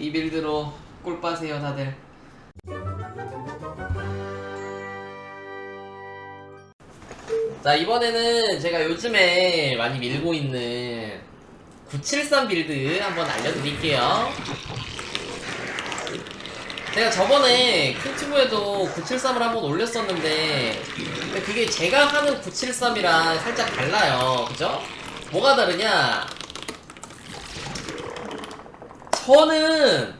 이 빌드로 꿀 빠세요 다들. 자 이번에는 제가 요즘에 많이 밀고 있는 973 빌드 한번 알려드릴게요. 제가 저번에 큐튜브에도 973을 한번 올렸었는데 그게 제가 하는 973이랑 살짝 달라요. 그죠? 뭐가 다르냐 저는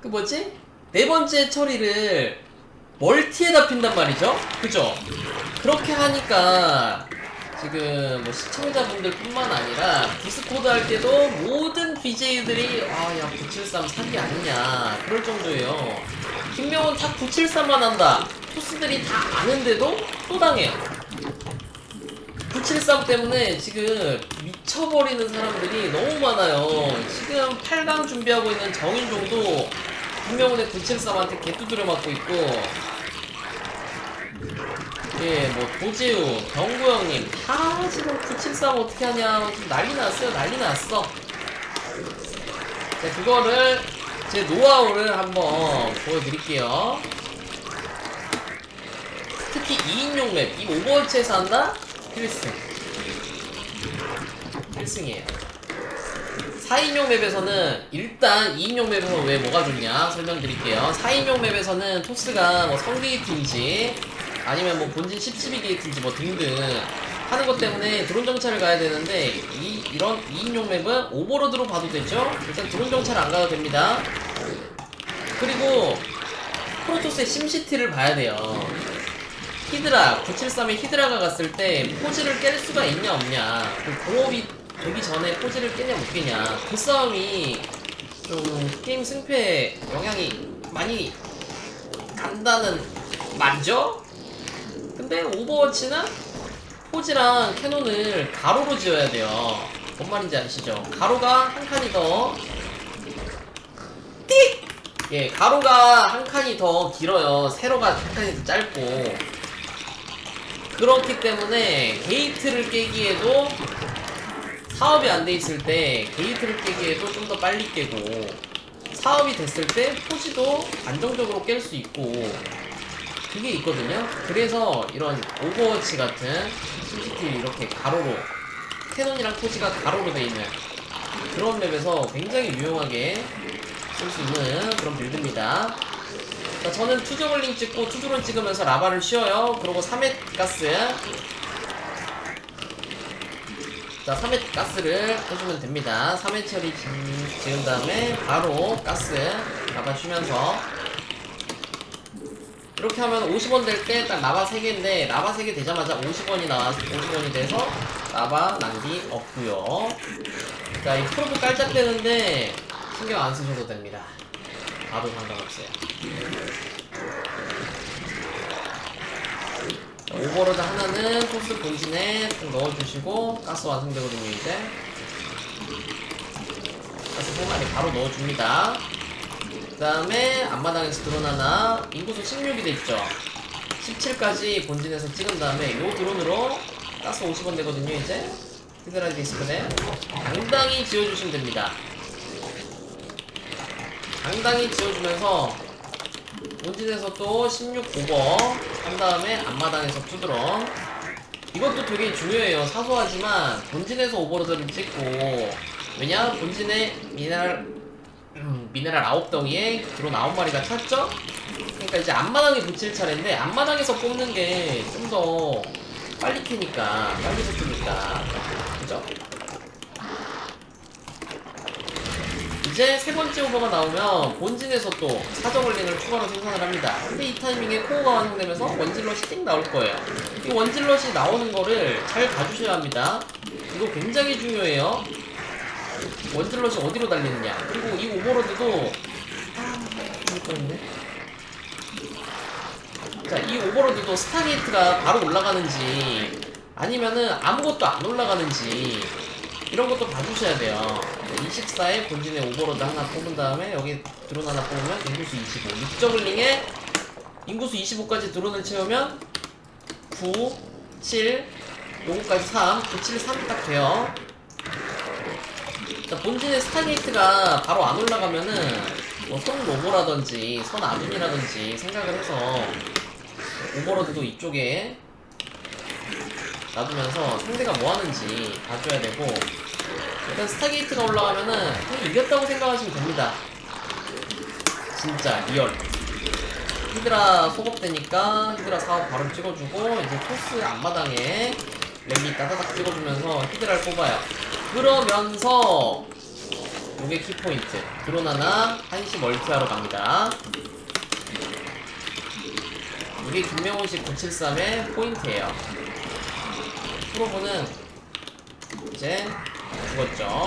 그 뭐지? 네 번째 처리를 멀티에다 핀단 말이죠? 그죠? 그렇게 하니까 지금 뭐 시청자분들 뿐만 아니라 디스코드 할 때도 모든 BJ들이 아야 973 사기 아니냐 그럴 정도예요 김명훈 다 973만 한다 토스들이 다 아는데도 또 당해요 973 때문에 지금 미쳐버리는 사람들이 너무 많아요 지금 8강 준비하고 있는 정인종도 김명훈의 973한테 개두드려 맞고 있고 예, 뭐 도재우, 경구 형님 다 지금 973 어떻게 하냐 지금 난리 났어요, 난리 났어. 자, 그거를 제 노하우를 한번 보여드릴게요. 특히 2인용 맵, 이 오버워치에서 한다? 필승. 필승이에요. 4인용 맵에서는 일단 2인용 맵에서 왜 뭐가 좋냐 설명드릴게요. 4인용 맵에서는 토스가 뭐 성게이트인지 아니면 뭐 본진 10, 12게이트인지 뭐 등등 하는 것 때문에 드론 정찰을 가야 되는데 이, 이런 2인용 맵은 오버로드로 봐도 되죠? 일단 드론 정찰 안 가도 됩니다. 그리고 프로토스의 심시티를 봐야 돼요. 히드라 973에 히드라가 갔을 때 포즈를 깰 수가 있냐 없냐 그 공업이 되기 전에 포즈를 깨냐 못 깨냐 그 싸움이 좀 게임 승패에 영향이 많이 간다는 말이죠? 근데 오버워치는 포즈랑 캐논을 가로로 지어야 돼요 뭔 말인지 아시죠? 가로가 한 칸이 더 띡! 예, 가로가 한 칸이 더 길어요 세로가 한 칸이 더 짧고 그렇기 때문에 게이트를 깨기에도 사업이 안 돼 있을 때 게이트를 깨기에도 좀 더 빨리 깨고 사업이 됐을 때 포지도 안정적으로 깰 수 있고 그게 있거든요. 그래서 이런 오버워치 같은 CCTV 이렇게 가로로 캐논이랑 포지가 가로로 돼 있는 그런 맵에서 굉장히 유용하게 쓸 수 있는 그런 빌드입니다. 자, 저는 투저글링 찍고 투드론 찍으면서 라바를 쉬어요. 그리고 3회 가스. 자, 3회 가스를 해주면 됩니다. 3회 처리 지- 지은 다음에 바로 가스 쉬면서 이렇게 하면 50원 될 때 딱 라바 3개인데 라바 3개 되자마자 50원이 나와서 50원이 돼서 라바 낭비 없고요. 자, 이 프로브 깔짝대는데 신경 안 쓰셔도 됩니다. 봐도 상관없어요. 자, 오버로드 하나는 토스 본진에 좀 넣어주시고 가스 완성되거든요 이제 가스 세 마리 바로 넣어줍니다. 그 다음에 앞마당에서 드론 하나 인구수 16이 돼있죠? 17까지 본진에서 찍은 다음에 요 드론으로 가스 50원 되거든요 이제. 히드라이 디스크네. 당당히 지어주시면 됩니다. 당당히 지어주면서 본진에서 또 16 오버 한 다음에 앞마당에서 투드럼 이것도 되게 중요해요 사소하지만 본진에서 오버로드를 찍고 왜냐 본진에 미네랄 음, 미네랄 9덩이에 드론 9마리가 찼죠? 그러니까 이제 앞마당에 붙일 차례인데 앞마당에서 뽑는 게 좀 더 빨리 캐니까 빨리 붙으니까 그죠? 이제 세 번째 오버가 나오면 본진에서 또 사정을링을 추가로 생산을 합니다. 근데 이 타이밍에 코어가 완성되면서 원질럿이 띵 나올 거예요. 이 원질럿이 나오는 거를 잘 봐주셔야 합니다. 이거 굉장히 중요해요. 원질럿이 어디로 달리느냐. 그리고 이 오버로드도. 자, 이 오버로드도 스타게이트가 바로 올라가는지 아니면은 아무것도 안 올라가는지 이런 것도 봐주셔야 돼요. 24에 본진에 오버로드 하나 뽑은 다음에 여기 드론 하나 뽑으면 인구수 25. 6저글링에 인구수 25까지 드론을 채우면 9, 7, 요거까지 3, 9, 7, 3 딱 돼요. 자, 본진의 스타게이트가 바로 안 올라가면은 뭐선 로보라든지 선 아둔이라든지 생각을 해서 오버로드도 이쪽에 놔두면서 상대가 뭐 하는지 봐줘야 되고 일단 스타게이트가 올라가면은 그냥 이겼다고 생각하시면 됩니다. 진짜 리얼. 히드라 소급되니까 히드라 사업 바로 찍어주고 이제 토스 앞마당에 랠리 따다닥 찍어주면서 히드라를 뽑아요. 그러면서 요게 키포인트 드론 하나 한시 멀티하러 갑니다. 이게 김명훈식 973의 포인트예요. 프로브는 이제 죽었죠.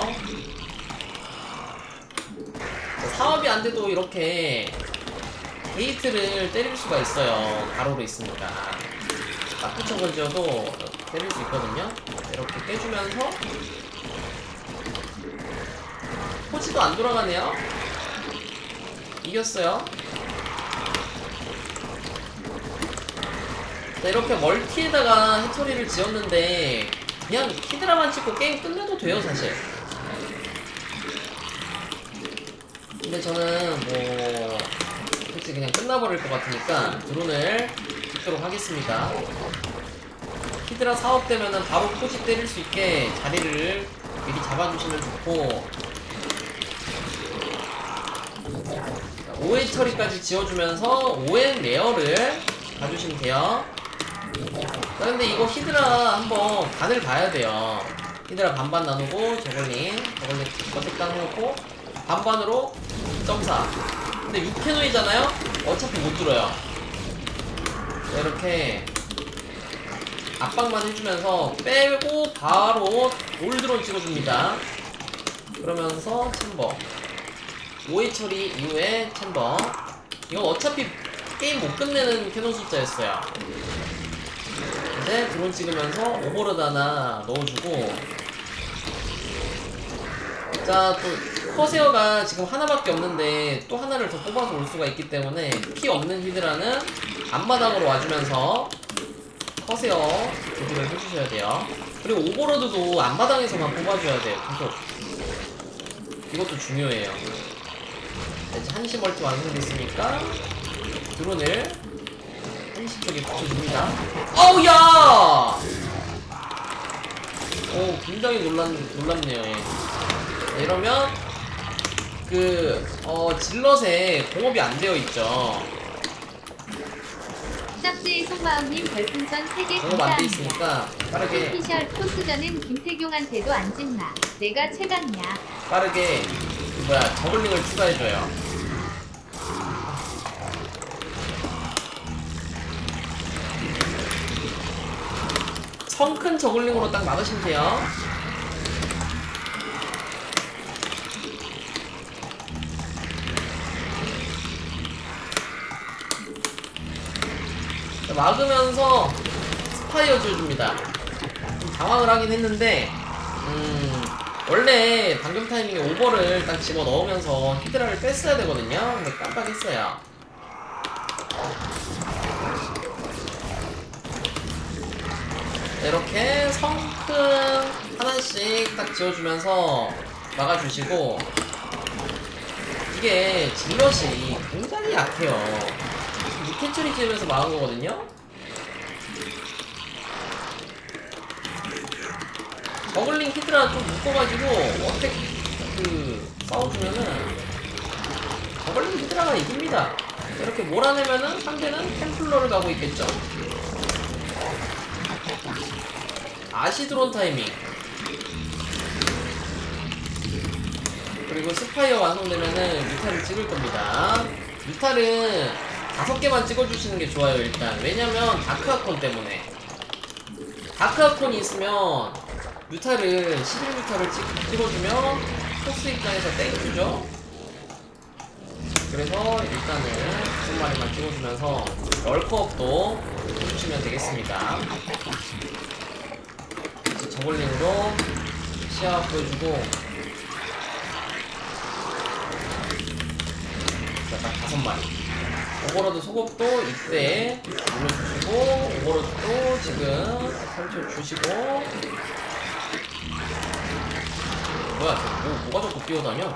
자, 사업이 안 돼도 이렇게 게이트를 때릴 수가 있어요. 가로로 있으니까. 딱 붙여서 지어도 때릴 수 있거든요. 이렇게 깨주면서 포지도 안 돌아가네요. 이겼어요. 자, 이렇게 멀티에다가 해처리를 지었는데 그냥 히드라만 찍고 게임 끝내도 돼요 사실. 근데 저는 뭐 솔직히 그냥 끝나버릴 것 같으니까 드론을 찍도록 하겠습니다. 히드라 사업되면은 바로 포지 때릴 수 있게 자리를 미리 잡아주시면 좋고. 5회 처리까지 지어주면서 5회 레어를 봐주시면 돼요. 자, 근데 이거 히드라 한번 간을 봐야 돼요. 히드라 반반 나누고 저걸링, 저걸링 어택 딱 해놓고 반반으로 점사. 근데 6캐논이잖아요? 어차피 못 들어요. 자, 이렇게 압박만 해주면서 빼고 바로 올드론 찍어줍니다. 그러면서 챔버. 5회 처리 이후에 챔버. 이건 어차피 게임 못 끝내는 캐논 숫자였어요. 이제 드론 찍으면서 오버로드 하나 넣어주고. 자 또 커세어가 지금 하나밖에 없는데 또 하나를 더 뽑아서 올 수가 있기 때문에 피 없는 히드라는 앞마당으로 와주면서 커세어 조절을 해주셔야 돼요. 그리고 오버로드도 앞마당에서만 뽑아줘야 돼요 계속. 이것도 중요해요. 자, 이제 한시 멀티 완성됐으니까 드론을 한시 쪽에 붙여줍니다 어우 야! 오 굉장히 놀란 놀랍네요. 예. 자, 이러면 그 어, 질럿에 공업이 안 되어 있죠. 짭지의 속마음님 별풍선 3개 공업 안 돼 감사합니다. 있으니까 빠르게 피셜 토스전은 김태경한테도 안 짓마. 내가 최강이야. 빠르게 그 뭐야 저글링을 추가해줘요. 성큰 저글링으로 딱 막으시면 돼요. 자, 막으면서 스파이어 지어줍니다. 좀 당황을 하긴 했는데, 음, 원래 방금 타이밍에 오버를 딱 집어 넣으면서 히드라를 뺐어야 되거든요. 근데 깜빡했어요. 이렇게 성큰 하나씩 딱 지어주면서 막아주시고 이게 질럿이 굉장히 약해요. 이 캐처리 지으면서 막은 거거든요. 저글링 히드라 좀 묶어가지고 어택 그 싸워주면은 저글링 히드라가 이깁니다. 이렇게 몰아내면은 상대는 템플러를 가고 있겠죠. 아시드론 타이밍. 그리고 스파이어 완성되면은 뮤탈을 찍을 겁니다. 뮤탈은 다섯 개만 찍어주시는 게 좋아요 일단. 왜냐면 다크아콘 때문에. 다크아콘이 있으면 11뮤타를 찍, 찍어주면 토스 입장에서 땡큐죠? 그래서 일단은 다섯 마리만 찍어주면서 럴커업도 해주시면 되겠습니다 저글링으로 시야 보여주고. 자, 딱 다섯 마리. 오버로드 소급도 이때 눌러주시고 오버로드도 지금 펼쳐주시고. 뭐야 저 뭐, 뭐가 자꾸 뛰어다녀?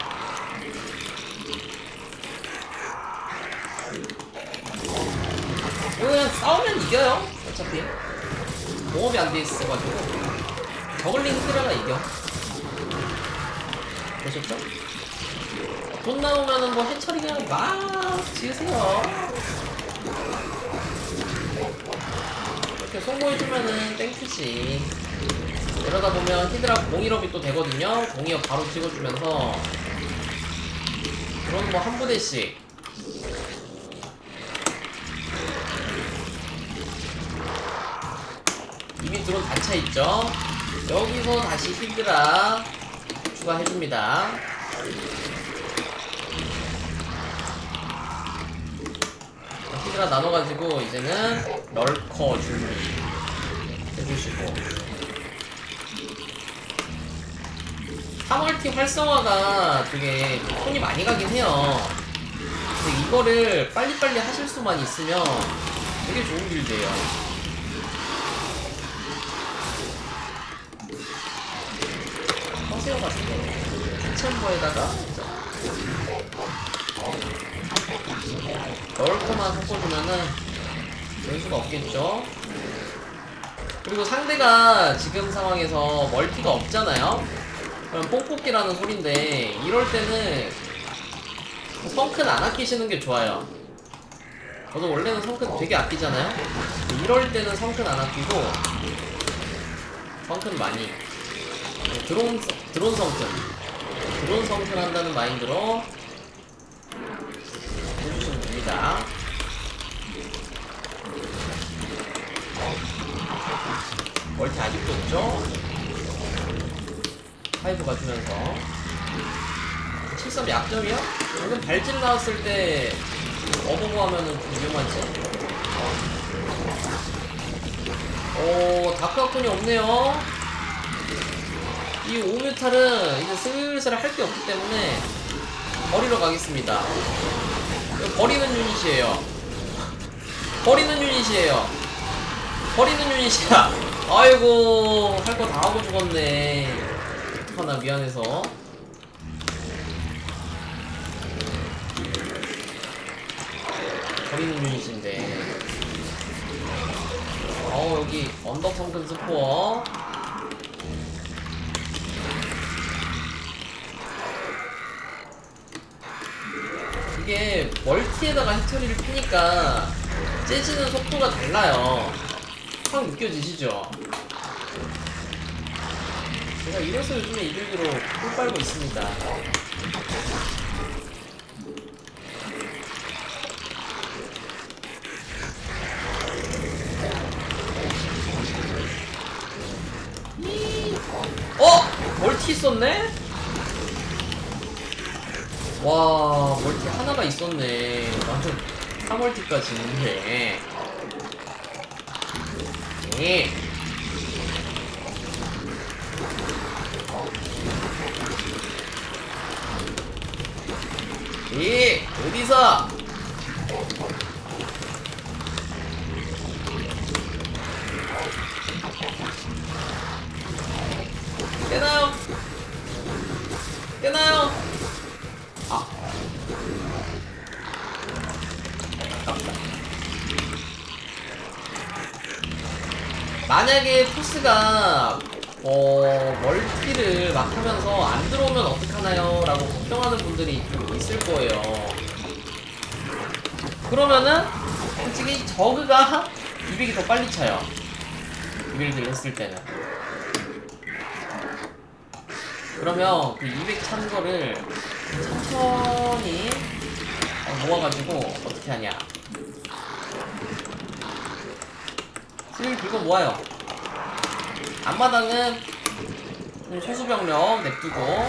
이거 그냥 싸우면 이겨요 어차피. 공업이 안 돼 있어가지고 저글링 히드라가 이겨? 보셨죠? 돈 나오면은 뭐 해처리 그냥 막 지으세요. 이렇게 송모해주면은 땡큐지. 이러다 보면 히드라 공일업이 또 되거든요. 공일업 바로 찍어주면서. 그런 뭐 한 부대씩. 이미 들어온 단차 있죠 여기서 다시 히드라 추가해줍니다. 히드라 나눠가지고 이제는 럴커 준비 해주시고. 3월티 활성화가 되게 손이 많이 가긴 해요. 근데 이거를 빨리빨리 하실 수만 있으면 되게 좋은 빌드예요 챔버에다가 럴커만 섞어주면은 변수가 없겠죠. 그리고 상대가 지금 상황에서 멀티가 없잖아요. 그럼 뽕뽑기라는 소린데 이럴 때는 성큰 안 아끼시는 게 좋아요. 저도 원래는 성큰 되게 아끼잖아요. 이럴 때는 성큰 안 아끼고 성큰 많이. 드론, 드론 성큰 드론 성큰 한다는 마인드로 해주시면 됩니다 멀티 아직도 없죠? 파이브 가주면서 73 약점이야? 방금 발질 나왔을 때 어버버 하면은 좀 위험하지? 오 다크아콘이 없네요 이 오뮤탈은 이제 슬슬 할 게 없기 때문에 버리러 가겠습니다. 버리는 유닛이에요. 버리는 유닛이에요. 버리는 유닛이야. 아이고 할 거 다 하고 죽었네. 어떡하나 미안해서. 버리는 유닛인데. 어 여기 언덕 성근 스포어 이게 멀티에다가 해처리를 피니까 째지는 속도가 달라요 확 느껴지시죠? 제가 이래서 요즘에 이 빌드로 꿀 빨고 있습니다 어? 멀티 있었네? 와 멀티 하나가 있었네 완전 3멀티까지 있는데 네. 예, 어디서? 깨나요? 깨나요? 만약에 토스가 어, 멀티를 막 하면서 안 들어오면 어떡하나요? 라고 걱정하는 분들이 좀 있을 거예요. 그러면은, 솔직히 저그가 200이 더 빨리 차요. 이 빌드를 했을 때는. 그러면 그 200 찬 거를 천천히 어, 모아가지고 어떻게 하냐. 슬 들고 모아요. 앞마당은 좀 소수병력 냅두고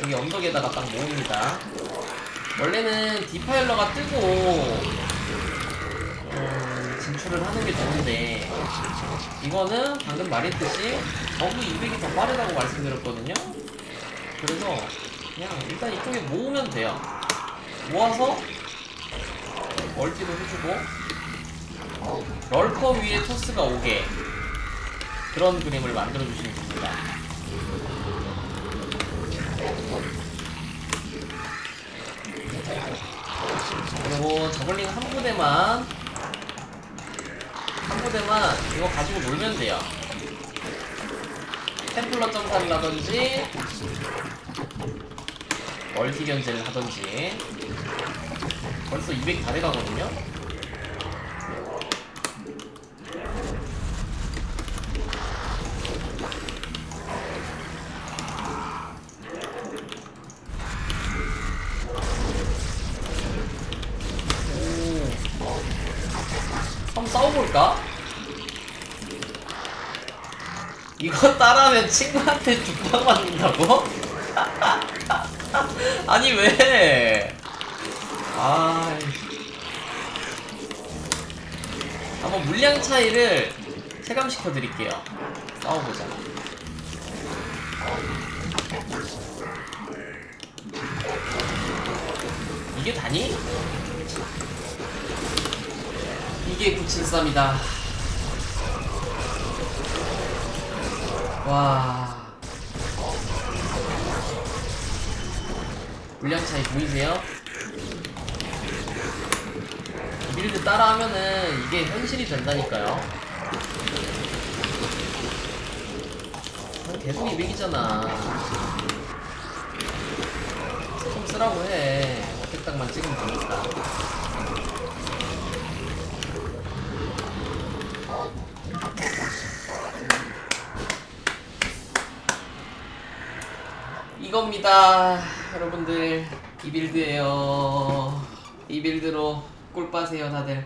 여기 언덕에다가 딱 모읍니다. 원래는 디파일러가 뜨고 음, 진출을 하는 게 좋은데 이거는 방금 말했듯이 저그 200이 더 빠르다고 말씀드렸거든요. 그래서 그냥 일단 이쪽에 모으면 돼요. 모아서 멀티도 해주고 럴커 위에 토스가 오게 그런 그림을 만들어 주시면 됩니다. 그리고 저글링 한 부대만 한 부대만 이거 가지고 놀면 돼요. 템플러 점사를 하던지 멀티 견제를 하던지 벌써 200 다 돼가거든요. 오. 한번 싸워볼까? 이거 따라하면 친구한테 죽방 맞는다고? 아니 왜? 아 한번 물량 차이를 체감시켜 드릴게요. 싸워보자. 이게 다니? 이게 973이다. 와. 물량 차이 보이세요? 이 빌드 따라하면은 이게 현실이 된다니까요. 아, 계속 200이잖아. 좀 쓰라고 해. 어택 딱만 찍으면 되니까. 이겁니다. 여러분들, 이 빌드에요. 이 빌드로 꿀 빠세요, 다들.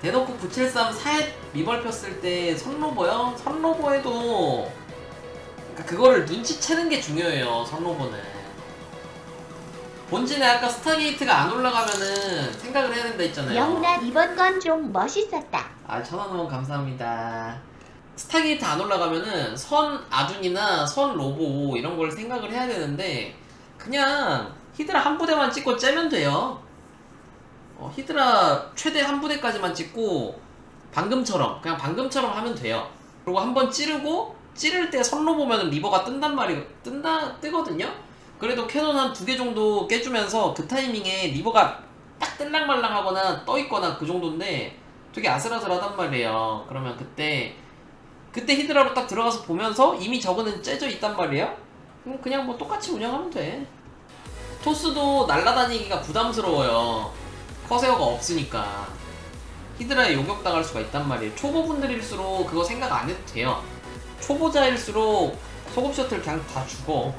대놓고 973 사얏 리벌 폈을 때 선로버요? 선로버에도 그러니까 그거를 눈치채는 게 중요해요, 선로버는. 본진에 아까 스타게이트가 안 올라가면은 생각을 해야 된다 했잖아요. 영훈아 이번 건 좀 멋있었다. 아, 천원 후원 감사합니다. 스타게이트 안 올라가면은 선 아둔이나 선 로보 이런 걸 생각을 해야 되는데 그냥 히드라 한 부대만 찍고 째면 돼요. 어, 히드라 최대 한 부대까지만 찍고 방금처럼 그냥 방금처럼 하면 돼요. 그리고 한 번 찌르고 찌를 때 선로 보면 리버가 뜬단 말이 뜬다 뜨거든요. 그래도 캐논 한 두 개 정도 깨주면서 그 타이밍에 리버가 딱 뜰랑말랑하거나 떠 있거나 그 정도인데 되게 아슬아슬하단 말이에요. 그러면 그때 그때 히드라로 딱 들어가서 보면서 이미 저거는 째져 있단 말이에요. 그럼 그냥 뭐 똑같이 운영하면 돼. 토스도 날라다니기가 부담스러워요. 커세어가 없으니까 히드라에 요격당할 수가 있단 말이에요. 초보분들일수록 그거 생각 안 해도 돼요. 초보자일수록 소급 셔틀 그냥 다 죽어.